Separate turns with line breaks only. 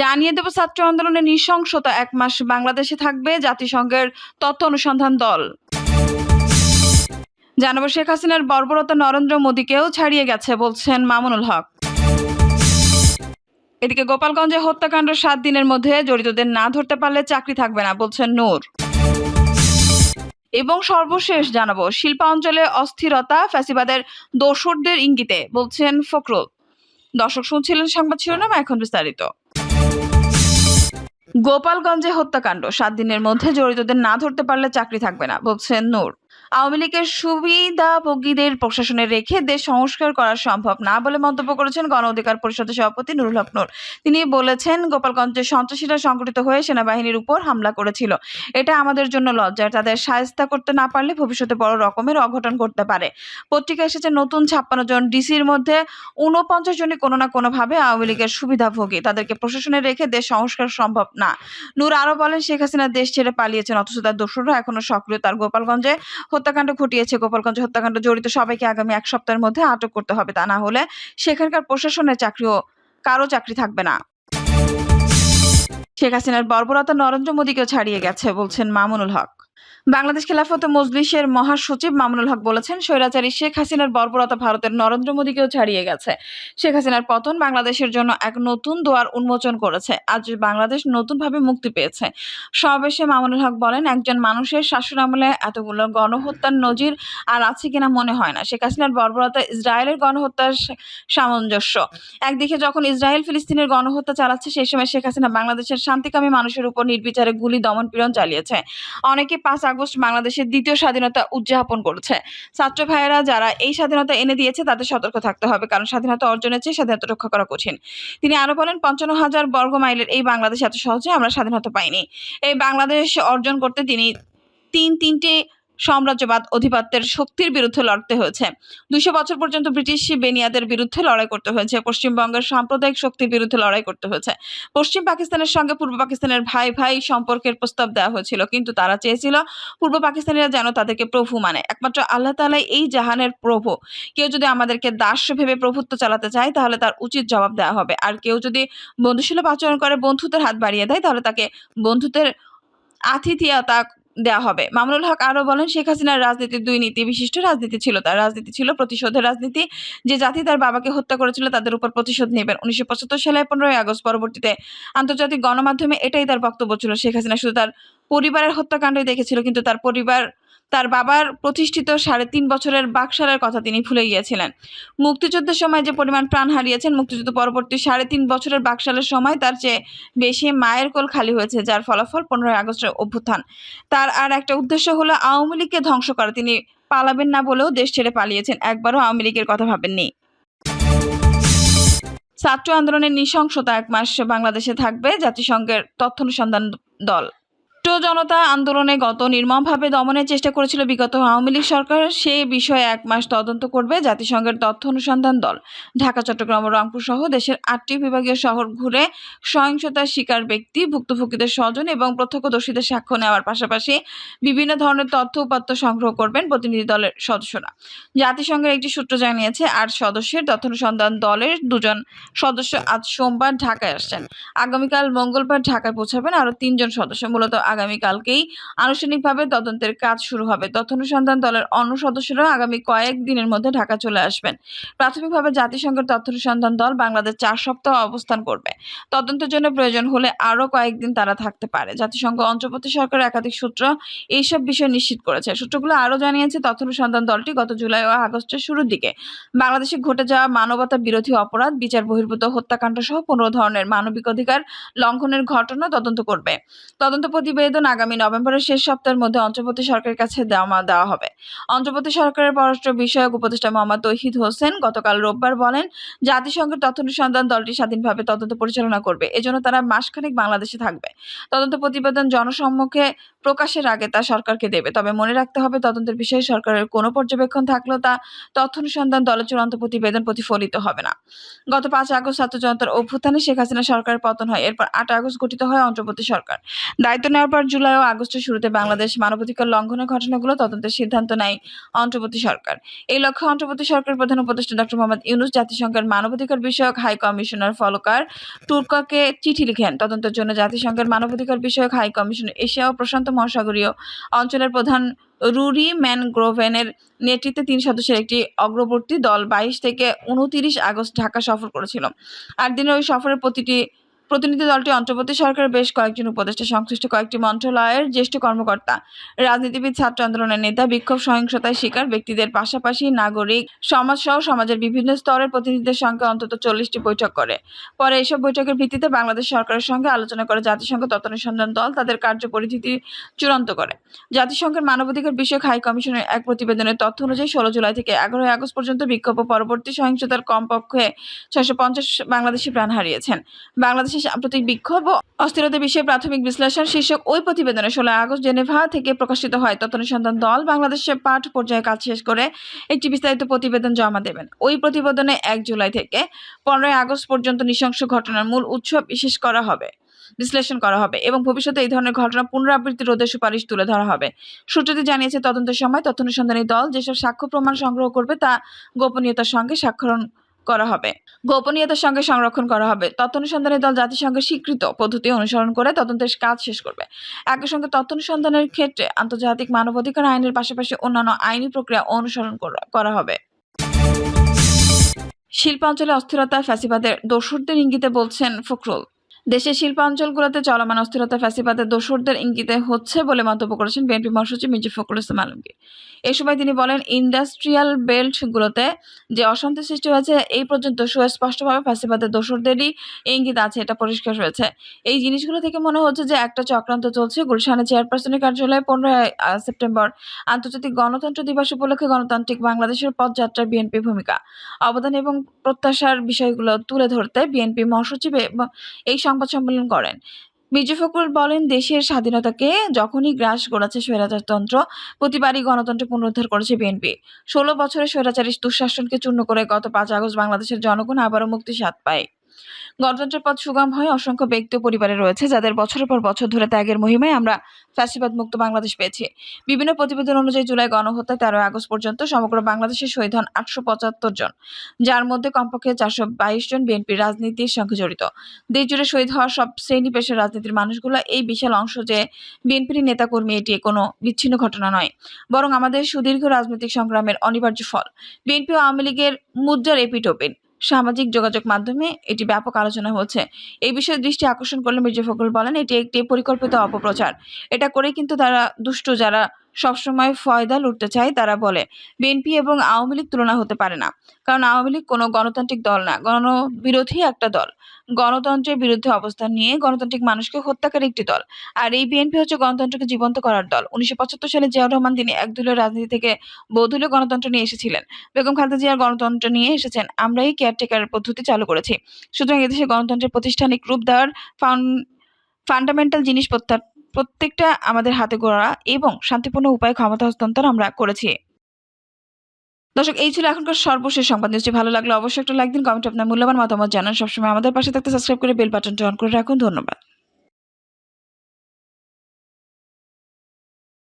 জানিয়ে দেব, ছাত্র আন্দোলনের নৃশংসতা। এক মাস বাংলাদেশে থাকবে জাতিসংঘের তথ্য অনুসন্ধান দল। জানাব, শেখ হাসিনার বর্বরতা নরেন্দ্র মোদীকেও ছাড়িয়ে গেছে, বলছেন মামুনুল হক। এদিকে গোপালগঞ্জে হত্যাকাণ্ড সাত দিনের মধ্যে, জড়িতদের না ধরতে পারলে চাকরি থাকবে না, বলছেন নূর। এবং সর্বশেষ জানাব শিল্পাঞ্চলে অস্থিরতা, ফ্যাসিবাদের দোসরদের ইঙ্গিতে, বলছেন ফখরুল। দর্শক শুনছিলেন সংবাদ শিরোনাম, এখন বিস্তারিত। গোপালগঞ্জে হত্যাকাণ্ড। সাত দিনের মধ্যে জড়িতদের না ধরতে পারলে চাকরি থাকবে না বলছেন নূর। আওয়ামী লীগের সুবিধাভোগীদের প্রশাসনে রেখে দেশ সংস্কার করা সম্ভব না বলে মন্তব্য করেছেন গণ অধিকার পরিষদের সভাপতি নুরুল হক নূর। তিনি বলেছেন, গোপালগঞ্জে সন্ত্রাসীরা সংগঠিত হয়ে সেনাবাহিনীর উপর হামলা করেছিল। এটা আমাদের জন্য লজ্জার। তাদের সায়স্তা করতে না পারলে ভবিষ্যতে বড় রকমের অঘটন করতে পারে। পত্রিকা এসেছে, নতুন ছাপ্পান্ন জন ডিসির মধ্যে উনপঞ্চাশ জনই কোনো না কোনোভাবে আওয়ামী লীগের সুবিধাভোগী। তাদেরকে প্রশাসনে রেখে দেশ সংস্কার সম্ভব না। নূর আরও বলেন, শেখ হাসিনা দেশ ছেড়ে পালিয়েছেন, অথচ তার দোসররা এখনও সক্রিয়। তার গোপালগঞ্জে হত্যাকাণ্ড ঘটিয়েছে, গোপালগঞ্জ হত্যাকাণ্ড জড়িত সবাইকে আগামী এক সপ্তাহের মধ্যে আটক করতে হবে তা না হলে সেখানকার প্রশাসনের চাকরিও কারও চাকরি থাকবে না। শেখ হাসিনার বর্বরতা নরেন্দ্র মোদীকেও ছাড়িয়ে গেছে, বলছেন মামুনুল হক। বাংলাদেশ খেলাফত মজলিসের মহাসচিব মামুনুল হক বলেছেন, স্বৈরাচারী শেখ হাসিনার বর্বরতা ভারতের নরেন্দ্র মোদীকেও ছাড়িয়ে গেছে। শেখ হাসিনার পতন বাংলাদেশের জন্য এক নতুন দোয়ার উন্মোচন করেছে। আজ বাংলাদেশ নতুনভাবে মুক্তি পেয়েছে। সমাবেশে মামুনুল হক বলেন, একজন মানুষের শাসন আমলে এতগুলো গণহত্যার নজির আর আছে কিনা মনে হয় না। শেখ হাসিনার বর্বরতা ইসরায়েলের গণহত্যার সামঞ্জস্য। একদিকে যখন ইসরায়েল ফিলিস্তিনের গণহত্যা চালাচ্ছে, সেই সময় শেখ হাসিনা বাংলাদেশের শান্তিকামী মানুষের উপর নির্বিচারে গুলি দমন পীড়ন চালিয়েছে। অনেকে পাঁচ আগস্ট বাংলাদেশের দ্বিতীয় স্বাধীনতা উদযাপন করেছে। ছাত্র ভাইয়েরা, যারা এই স্বাধীনতা এনে দিয়েছে, তাদের সতর্ক থাকতে হবে, কারণ স্বাধীনতা অর্জনের চেয়ে স্বাধীনতা রক্ষা করা কঠিন। তিনি আরও বলেন, পঞ্চান্ন হাজার বর্গ মাইলের এই বাংলাদেশ এত সহজে আমরা স্বাধীনতা পাইনি। এই বাংলাদেশ অর্জন করতে তিনি তিন তিনটে সাম্রাজ্যবাদ অধিপত্যের শক্তির বিরুদ্ধে লড়তে হয়েছে। দুশো বছর পর্যন্ত ব্রিটিশ বেনিয়াদের বিরুদ্ধে লড়াই করতে হয়েছে। পশ্চিমবঙ্গের সাম্প্রদায়িক শক্তির বিরুদ্ধে লড়াই করতে হয়েছে। পশ্চিম পাকিস্তানের সঙ্গে পূর্ব পাকিস্তানের ভাই ভাই সম্পর্কের প্রস্তাব দেওয়া হয়েছিল, কিন্তু তারা চেয়েছিল পূর্ব পাকিস্তানিরা যেন তাদেরকে প্রভু মানে। একমাত্র আল্লাহ তালাই এই জাহানের প্রভু। কেউ যদি আমাদেরকে দাস ভেবে প্রভুত্ব চালাতে চায়, তাহলে তার উচিত জবাব দেওয়া হবে। আর কেউ যদি বন্ধুসুলভ আচরণ করে বন্ধুত্বের হাত বাড়িয়ে দেয়, তাহলে তাকে বন্ধুত্বের আতিথিয়তা দেওয়া হবে। মামুনুল হক আরও বলেন, শেখ হাসিনার রাজনীতি দুই নীতি বিশিষ্ট রাজনীতি ছিল তার। রাজনীতি ছিল প্রতিশোধের রাজনীতি। যে জাতি তার বাবাকে হত্যা করেছিল তাদের উপর প্রতিশোধ নেবেন। উনিশশো পঁচাত্তর সালে পনেরোই আগস্ট পরবর্তীতে আন্তর্জাতিক গণমাধ্যমে এটাই তার বক্তব্য ছিল। শেখ হাসিনা শুধু তার পরিবারের হত্যাকাণ্ডই দেখেছিল, কিন্তু তার পরিবার তার বাবার প্রতিষ্ঠিত সাড়ে তিন বছরের বাকশালের কথা তিনি ভুলে গিয়েছিলেন মুক্তিযুদ্ধের সময় যে পরিমাণ প্রাণ হারিয়েছেন, মুক্তিযুদ্ধ পরবর্তী সাড়ে তিন বছরের বাকশালের সময় তার চেয়ে বেশি মায়ের কোল খালি হয়েছে, যার ফলাফল পনেরোই আগস্টের অভ্যুত্থান। তার আর একটা উদ্দেশ্য হলো, আওয়ামী লীগকে ধ্বংস করা। তিনি পালাবেন না বলেও দেশ ছেড়ে পালিয়েছেন। একবারও আওয়ামী লীগের কথা ভাবেননি। ছাত্র আন্দোলনের নৃশংসতা এক মাস বাংলাদেশে থাকবে, জাতিসংঘের তথ্য অনুসন্ধান দল। ছাত্র জনতা আন্দোলনে গত নির্মমভাবে দমনের চেষ্টা করেছিল বিগত আওয়ামী লীগ সরকার, সে বিষয়ে এক মাস তদন্ত করবে জাতিসংঘের তথ্য অনুসন্ধান দল। ঢাকা, চট্টগ্রাম ও রংপুর সহ দেশের আটটি বিভাগীয় শহর ঘুরে সহিংসতার শিকার ব্যক্তি, ভুক্তভোগীদের স্বজন এবং প্রত্যক্ষদর্শীদের সাক্ষ্য নেওয়ার পাশাপাশি বিভিন্ন ধরনের তথ্য উপাত্ত সংগ্রহ করবেন প্রতিনিধি দলের সদস্যরা। জাতিসংঘের একটি সূত্র জানিয়েছে, আট সদস্যের তথ্য অনুসন্ধান দলের দুজন সদস্য আজ সোমবার ঢাকায় আসছেন। আগামীকাল মঙ্গলবার ঢাকায় পৌঁছাবেন আরও তিনজন সদস্য, মূলত আগামীকালকেই আনুষ্ঠানিকভাবে তদন্তের কাজ শুরু হবে। তথ্য অনুসন্ধান দলের অন্য সদস্যরা আগামী কয়েক দিনের মধ্যে ঢাকা চলে আসবেন। প্রাথমিকভাবে জাতিসংঘের তথ্য অনুসন্ধান দল বাংলাদেশ চার সপ্তাহ অবস্থান করবে। তদন্তের জন্য প্রয়োজন হলে আরও কয়েকদিন তারা থাকতে পারে। জাতিসংঘ অন্তর্বর্তী সরকারের একাধিক সূত্র এইসব বিষয় নিশ্চিত করেছে। সূত্রগুলো আরও জানিয়েছে তথ্য অনুসন্ধান দলটি গত জুলাই ও আগস্টের শুরুর দিকে বাংলাদেশে ঘটে যাওয়া মানবতা বিরোধী অপরাধ, বিচার বহির্ভূত হত্যাকাণ্ড সহ পনেরো ধরনের মানবিক অধিকার লঙ্ঘনের ঘটনা তদন্ত করবে। তদন্ত প্রতিবেদন আগামী নভেম্বরের শেষ সপ্তাহের মধ্যে অন্তর্বর্তী সরকারের কাছে দেওয়া দেওয়া হবে। অন্তর্বর্তী সরকারের পররাষ্ট্র বিষয়ক উপদেষ্টা মোহাম্মদ তৌহিদ হোসেন গতকাল রোববার বলেন, জাতিসংঘের তথ্য অনুসন্ধান দলটি স্বাধীনভাবে তদন্ত পরিচালনা করবে। এজন্য তারা মাসখানেক বাংলাদেশে থাকবে। তদন্ত প্রতিবেদন জনসম্মুখে প্রকাশের আগে তা সরকারকে দেবে। তবে মনে রাখতে হবে, তদন্তের বিষয়ে সরকারের কোনো পর্যবেক্ষণ থাকলেও তা তথ্য অনুসন্ধান দলের চূড়ান্ত প্রতিবেদন প্রতিফলিত হবে না। গত পাঁচ আগস্ট ছাত্র জনতার অভ্যুত্থানে শেখ হাসিনা সরকারের পতন হয়। এরপর আট আগস্ট গঠিত হয় অন্তর্বর্তী সরকার। দায়িত্ব নেওয়ার যাওয়ার পর জুলাই ও আগস্টের শুরুতে বাংলাদেশ মানবাধিকার লঙ্ঘনের ঘটনাগুলো তদন্তের সিদ্ধান্ত নেয় অন্তর্বর্তী সরকার। এই লক্ষ্যে অন্তর্বর্তী সরকারের প্রধান উপদেষ্টা ডক্টর মোহাম্মদ ইউনুস জাতিসংঘের মানবাধিকার বিষয়ক হাই কমিশনার ফলকার তুর্ককে চিঠি লিখেন। তদন্তের জন্য জাতিসংঘের মানবাধিকার বিষয়ক হাই কমিশন এশিয়া ও প্রশান্ত মহাসাগরীয় অঞ্চলের প্রধান রুরি ম্যানগ্রোভেনের নেতৃত্বে তিন সদস্যের একটি অগ্রবর্তী দল বাইশ থেকে উনতিরিশ আগস্ট ঢাকা সফর করেছিল। আট দিনের ওই সফরের প্রতিটি প্রতিনিধি দলটি অন্তর্বর্তী সরকারের বেশ কয়েকজন উপদেষ্টা সংশ্লিষ্ট কয়েকটি মন্ত্রণালয়ের জ্যেষ্ঠ কর্মকর্তা, রাজনীতিবিদ, ছাত্র আন্দোলনের নেতা, বিক্ষোভ সহিংসতায় শিকার ব্যক্তিদের পাশাপাশি নাগরিক সমাজ সহ সমাজের বিভিন্ন স্তরের প্রতিনিধিদের সঙ্গে অন্তত চল্লিশটি বৈঠক করে। পরে এসব বৈঠকের ভিত্তিতে বাংলাদেশ সরকারের সঙ্গে আলোচনা করে জাতিসংঘ তত্ত্বানুসন্ধান দল তাদের কার্যপরিধিটি চূড়ান্ত করে। জাতিসংঘের মানবাধিকার বিষয়ক হাই কমিশনের এক প্রতিবেদনের তথ্য অনুযায়ী ষোলো জুলাই থেকে এগারোই আগস্ট পর্যন্ত বিক্ষোভ পরবর্তী সহিংসতার কমপক্ষে ছয়শো পঞ্চাশ বাংলাদেশি প্রাণ হারিয়েছেন। বাংলাদেশের সাম্প্রতিক বিক্ষোভ ও অস্থিরতা বিষয়ে প্রাথমিক বিশ্লেষণ শীর্ষক ওই প্রতিবেদনে ষোলো আগস্ট জেনেভা থেকে প্রকাশিত হয়। তত্ত্বানুসন্ধান দল বাংলাদেশে পাঠ পর্যায়ে কাজ শেষ করে একটি বিস্তারিত প্রতিবেদন জমা দেবেন। ওই প্রতিবেদনে এক জুলাই থেকে পনেরোই আগস্ট পর্যন্ত নৃশংস ঘটনার মূল উৎস বিশেষ করা হবে, বিশ্লেষণ করা হবে এবং ভবিষ্যতে এই ধরনের ঘটনা পুনরাবৃত্তি রোধের সুপারিশ তুলে ধরা হবে। সূত্রটি জানিয়েছে তদন্তের সময় তথ্যানুসন্ধানী দল যেসব সাক্ষ্য প্রমাণ সংগ্রহ করবে তা গোপনীয়তার সঙ্গে স্বাক্ষরণ করা হবে। গোপনীয়তার সঙ্গে সংরক্ষণ করা হবে। তথ্য অনুসন্ধানের দল জাতিসংঘের স্বীকৃত। পদ্ধতি অনুসরণ করে তদন্তের কাজ শেষ করবে। একই সঙ্গে তথ্য অনুসন্ধানের ক্ষেত্রে আন্তর্জাতিক মানবাধিকার আইনের পাশাপাশি অন্যান্য আইনি প্রক্রিয়া অনুসরণ করা- হবে। শিল্পাঞ্চলে অস্থিরতা, ফ্যাসিবাদের দোসরদের ইঙ্গিতে বলছেন ফখরুল। দেশের শিল্পাঞ্চলগুলোতে চলমান অস্থিরতা ফ্যাসিবাদের দোসরদের ইঙ্গিতে হচ্ছে বলে মন্তব্য করেছেন বিএনপি মহাসচিব মির্জা ফখরুল ইসলাম আলমগীর। এ সময় তিনি বলেন, ইন্ডাস্ট্রিয়াল বেল্টগুলোতে যে অশান্তি সৃষ্টি হয়েছে, এই পর্যন্ত সুস্পষ্টভাবে ফ্যাসিবাদের দোসরদেরই ইঙ্গিত আছে, এটা পরিষ্কার হয়েছে। এই জিনিসগুলো থেকে মনে হচ্ছে যে একটা চক্রান্ত চলছে। গুলশানে চেয়ারপারসনের কার্যালয়ে পনেরোই সেপ্টেম্বর আন্তর্জাতিক গণতন্ত্র দিবস উপলক্ষে গণতান্ত্রিক বাংলাদেশের পথযাত্রায় বিএনপি ভূমিকা। অবদান এবং প্রত্যাশার বিষয়গুলো তুলে ধরতে বিএনপি মহাসচিব এই সংবাদ সম্মেলন করেন। মির্জা ফখরুল বলেন, দেশের স্বাধীনতাকে যখনই গ্রাস করেছে স্বৈরাচারতন্ত্র, প্রতিবারই গণতন্ত্র পুনরুদ্ধার করেছে বিএনপি। ষোলো বছরের স্বৈরাচারী দুঃশাসনকে চূর্ণ করে গত পাঁচ আগস্ট বাংলাদেশের জনগণ আবারও মুক্তি স্বাদ পায়। গণতন্ত্রের পথ সুগম হয় অসংখ্য ব্যক্তি পরিবারে রয়েছে যাদের বছরের পর বছর ধরে ত্যাগের মহিমায় আমরা ফ্যাসিবাদ মুক্ত বাংলাদেশ পেয়েছি। বিভিন্ন প্রতিবেদন অনুযায়ী জুলাই গণহত্যা তেরোই আগস্ট পর্যন্ত সমগ্র বাংলাদেশে শহীদ হন আটশো পঁচাত্তর জন, যার মধ্যে কমপক্ষে চারশো বাইশ জন বিএনপির রাজনীতির সঙ্গে জড়িত। দেশ জুড়ে শহীদ হওয়া সব শ্রেণি পেশার রাজনীতির মানুষগুলো এই বিশাল অংশ যে বিএনপির নেতাকর্মী, এটি কোনো বিচ্ছিন্ন ঘটনা নয়, বরং আমাদের সুদীর্ঘ রাজনৈতিক সংগ্রামের অনিবার্য ফল। বিএনপি ও আওয়ামী লীগের মুদ্রার এপিটোপিন। সামাজিক যোগাযোগ মাধ্যমে এটি ব্যাপক আলোচনা হচ্ছে। এই বিষয়ে দৃষ্টি আকর্ষণ করলে মির্জা ফখরুল বলেন, এটি একটি পরিকল্পিত অপপ্রচার। এটা করে কিন্তু তারা দুষ্ট যারা সবসময় ফয়দা লুটতে চায় তারা বলে। বিএনপি এবং আওয়ামী লীগ তুলনা হতে পারে না। কারণ আওয়ামী লীগ কোনো গণতান্ত্রিক দল না, গণবিরোধী একটা দল। গণতন্ত্রের বিরুদ্ধে অবস্থান নিয়ে গণতান্ত্রিক মানুষকে হত্যাকারী একটি দল। আর এই বিএনপি হচ্ছে গণতন্ত্রকে জীবন্ত করার দল। উনিশশো পঁচাত্তর সালে জিয়াউর রহমান তিনি একদলীয় রাজনীতি থেকে বহুদলীয় গণতন্ত্র নিয়ে এসেছিলেন। বেগম খালেদা জিয়ার গণতন্ত্র নিয়ে এসেছেন। আমরাই কেয়ারটেকার পদ্ধতি চালু করেছি। সুতরাং এদেশে গণতন্ত্রের প্রতিষ্ঠানিক রূপ দেওয়ার ফান্ডামেন্টাল জিনিস প্রত্যা- প্রত্যেকটা আমাদের হাতে গড়া এবং শান্তিপূর্ণ উপায়ে ক্ষমতা হস্তান্তর আমরা করেছি। দর্শক, এই ছিল এখনকার সর্বশেষ সংবাদ। নিউজটি ভালো লাগলে, অবশ্যই একটা লাইক দিন কমেন্ট আপনার মূল্যবান মতামত জানান। সবসময় আমাদের পাশে থাকতে সাবস্ক্রাইব করে বেল বাটনটি অন করে রাখুন। ধন্যবাদ।